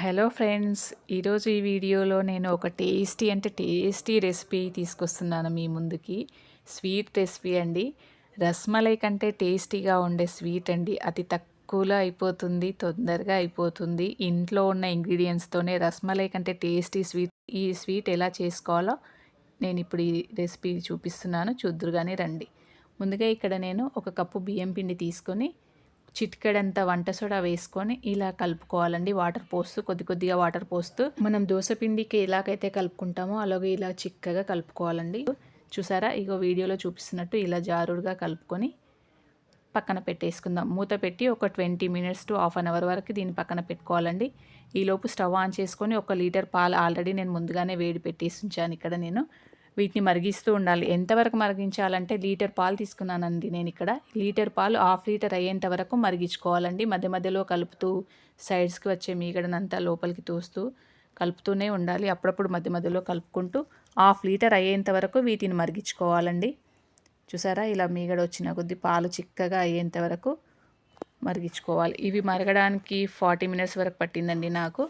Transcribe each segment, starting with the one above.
Hello friends ఈరోజు ఈ వీడియోలో నేను ఒక టేస్టీ అంటే టేస్టీ రెసిపీ తీసుకొస్తున్నాను మీ ముందుకి. స్వీట్ రెసిపీ అండి. రస్మలై కంటే టేస్టీగా ఉండే స్వీట్ అండి. అతి తక్కువలో అయిపోతుంది తొందరగా అయిపోతుంది. ఇంట్లో ఉన్న ఇంగ్రీడియంట్స్తోనే రస్మలై కంటే టేస్టీ స్వీట్ ఈ స్వీట్ ఎలా చేసుకోవాలో నేను ఇప్పుడు ఈ రెసిపీ చూపిస్తున్నాను. చూద్దురుగానే రండి. ముందుగా ఇక్కడ నేను ఒక కప్పు బియ్యం పిండి తీసుకొని చిటికెడంత వంట సోడా వేసుకొని ఇలా కలుపుకోవాలండి. వాటర్ పోస్తూ కొద్ది కొద్దిగా వాటర్ పోస్తూ మనం పిండికి ఎలాగైతే కలుపుకుంటామో అలాగే ఇలా చిక్కగా కలుపుకోవాలండి. చూసారా? ఇగో వీడియోలో చూపిస్తున్నట్టు ఇలా జారుడుగా కలుపుకొని పక్కన పెట్టేసుకుందాం. మూత పెట్టి ఒక twenty minutes to half an hour వరకు దీన్ని పక్కన పెట్టుకోవాలండి. ఈలోపు స్టవ్ ఆన్ చేసుకొని ఒక లీటర్ పాలు ఆల్రెడీ నేను ముందుగానే వేడి పెట్టేసి ఉంచాను ఇక్కడ నేను. వీటిని మరిగిస్తూ ఉండాలి. ఎంతవరకు మరిగించాలంటే లీటర్ పాలు తీసుకున్నానండి నేను ఇక్కడ. లీటర్ పాలు హాఫ్ లీటర్ అయ్యేంత వరకు మరిగించుకోవాలండి. మధ్య మధ్యలో కలుపుతూ సైడ్స్కి వచ్చే మీగడనంతా లోపలికి తోస్తూ కలుపుతూనే ఉండాలి. అప్పుడప్పుడు మధ్య మధ్యలో కలుపుకుంటూ హాఫ్ లీటర్ అయ్యేంత వరకు వీటిని మరిగించుకోవాలండి. చూసారా? ఇలా మీగడ వచ్చిన కొద్ది పాలు చిక్కగా అయ్యేంత వరకు మరిగించుకోవాలి. ఇవి మరగడానికి ఫార్టీ మినిట్స్ వరకు పట్టిందండి నాకు.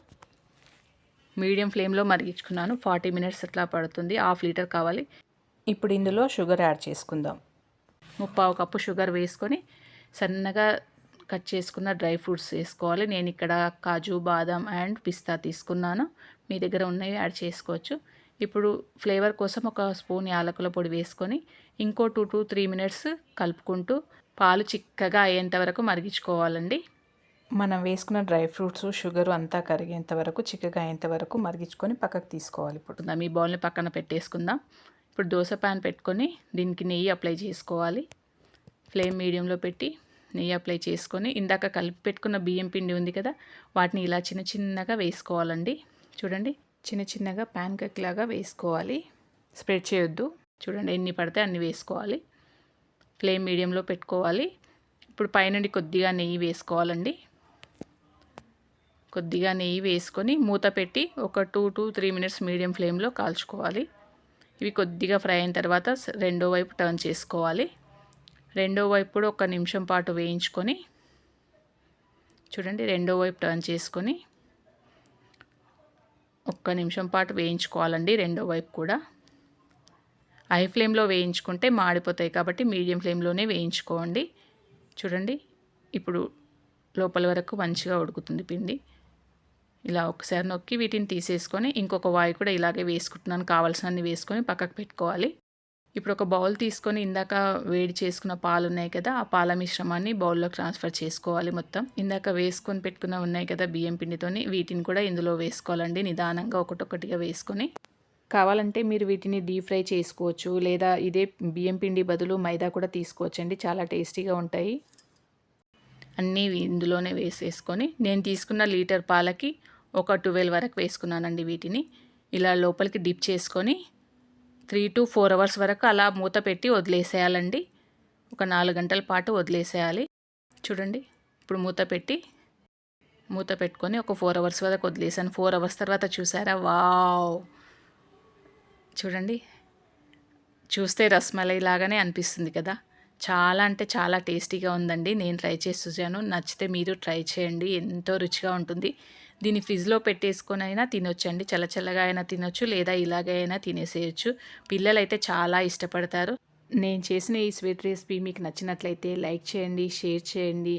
మీడియం ఫ్లేమ్లో మరిగించుకున్నాను. ఫార్టీ మినిట్స్ అట్లా పడుతుంది. హాఫ్ లీటర్ కావాలి. ఇప్పుడు ఇందులో షుగర్ యాడ్ చేసుకుందాం. ముప్పావు కప్పు షుగర్ వేసుకొని సన్నగా కట్ చేసుకున్న డ్రై ఫ్రూట్స్ వేసుకోవాలి. నేను ఇక్కడ కాజు బాదం అండ్ పిస్తా తీసుకున్నాను. మీ దగ్గర ఉన్నవి యాడ్ చేసుకోవచ్చు. ఇప్పుడు ఫ్లేవర్ కోసం ఒక స్పూన్ యాలకుల పొడి వేసుకొని ఇంకో టూ టూ త్రీ మినిట్స్ కలుపుకుంటూ పాలు చిక్కగా అయ్యేంత వరకు మరిగించుకోవాలండి. మనం వేసుకున్న డ్రై ఫ్రూట్స్ షుగర్ అంతా కరిగేంత వరకు చిక్కగా అయ్యేంత వరకు మరిగించుకొని పక్కకు తీసుకోవాలి ఇప్పుడు. మీ బౌల్ని పక్కన పెట్టేసుకుందాం. ఇప్పుడు దోశ ప్యాన్ పెట్టుకొని దీనికి నెయ్యి అప్లై చేసుకోవాలి. ఫ్లేమ్ మీడియంలో పెట్టి నెయ్యి అప్లై చేసుకొని ఇందాక కలిపి పెట్టుకున్న బియ్యం పిండి ఉంది కదా వాటిని ఇలా చిన్న చిన్నగా వేసుకోవాలండి. చూడండి చిన్న చిన్నగా ప్యాన్ కేక్ లాగా వేసుకోవాలి. స్ప్రెడ్ చేయొద్దు. చూడండి ఎన్ని పడితే అన్ని వేసుకోవాలి. ఫ్లేమ్ మీడియంలో పెట్టుకోవాలి. ఇప్పుడు పైనుండి కొద్దిగా నెయ్యి వేసుకోవాలండి. కొద్దిగా నెయ్యి వేసుకొని మూత పెట్టి ఒక two to three minutes medium ఫ్లేమ్లో కాల్చుకోవాలి. ఇవి కొద్దిగా ఫ్రై అయిన తర్వాత రెండో వైపు టర్న్ చేసుకోవాలి. రెండో వైపు కూడా ఒక నిమిషం పాటు వేయించుకొని చూడండి రెండో వైపు టర్న్ చేసుకొని ఒక్క నిమిషం పాటు వేయించుకోవాలండి రెండో వైపు కూడా. హై ఫ్లేమ్లో వేయించుకుంటే మాడిపోతాయి కాబట్టి మీడియం ఫ్లేమ్లోనే వేయించుకోండి. చూడండి ఇప్పుడు లోపల వరకు మంచిగా ఉడుకుతుంది పిండి. ఇలా ఒకసారి నొక్కి వీటిని తీసేసుకొని ఇంకొక వాయి కూడా ఇలాగే వేసుకుంటున్నాను. కావాల్సినన్ని వేసుకొని పక్కకు పెట్టుకోవాలి. ఇప్పుడు ఒక బౌల్ తీసుకొని ఇందాక వేడి చేసుకున్న పాలు ఉన్నాయి కదా ఆ పాల మిశ్రమాన్ని బౌల్లో ట్రాన్స్ఫర్ చేసుకోవాలి మొత్తం. ఇందాక వేసుకొని పెట్టుకున్న ఉన్నాయి కదా బియ్యం పిండితోని వీటిని కూడా ఇందులో వేసుకోవాలండి. నిదానంగా ఒకటొకటిగా వేసుకొని. కావాలంటే మీరు వీటిని డీప్ ఫ్రై చేసుకోవచ్చు. లేదా ఇదే బియ్యం పిండి బదులు మైదా కూడా తీసుకోవచ్చండి. చాలా టేస్టీగా ఉంటాయి. అన్నీ ఇందులోనే వేసేసుకొని నేను తీసుకున్న లీటర్ పాలకి ఒక ట్వెల్వ్ వరకు వేసుకున్నానండి వీటిని. ఇలా లోపలికి డిప్ చేసుకొని త్రీ టు ఫోర్ అవర్స్ వరకు అలా మూత పెట్టి వదిలేసేయాలండి. ఒక నాలుగు గంటల పాటు వదిలేసేయాలి. చూడండి ఇప్పుడు మూత పెట్టి మూత పెట్టుకొని ఒక ఫోర్ అవర్స్ వరకు వదిలేసాను ఫోర్ అవర్స్ తర్వాత చూసారా? వావ్! చూడండి చూస్తే రస్మలై లాగానే అనిపిస్తుంది కదా. చాలా అంటే చాలా టేస్టీగా ఉందండి. నేను ట్రై చేసి చూశాను. నచ్చితే మీరు ట్రై చేయండి. ఎంతో రుచిగా ఉంటుంది. దీన్ని ఫ్రిడ్జ్లో పెట్టేసుకొని అయినా తినొచ్చండి. చల్లచల్లగా అయినా తినొచ్చు లేదా ఇలాగే అయినా తినేసేయచ్చు. పిల్లలు అయితే చాలా ఇష్టపడతారు. నేను చేసిన ఈ స్వీట్ రెసిపీ మీకు నచ్చినట్లయితే లైక్ చేయండి షేర్ చేయండి.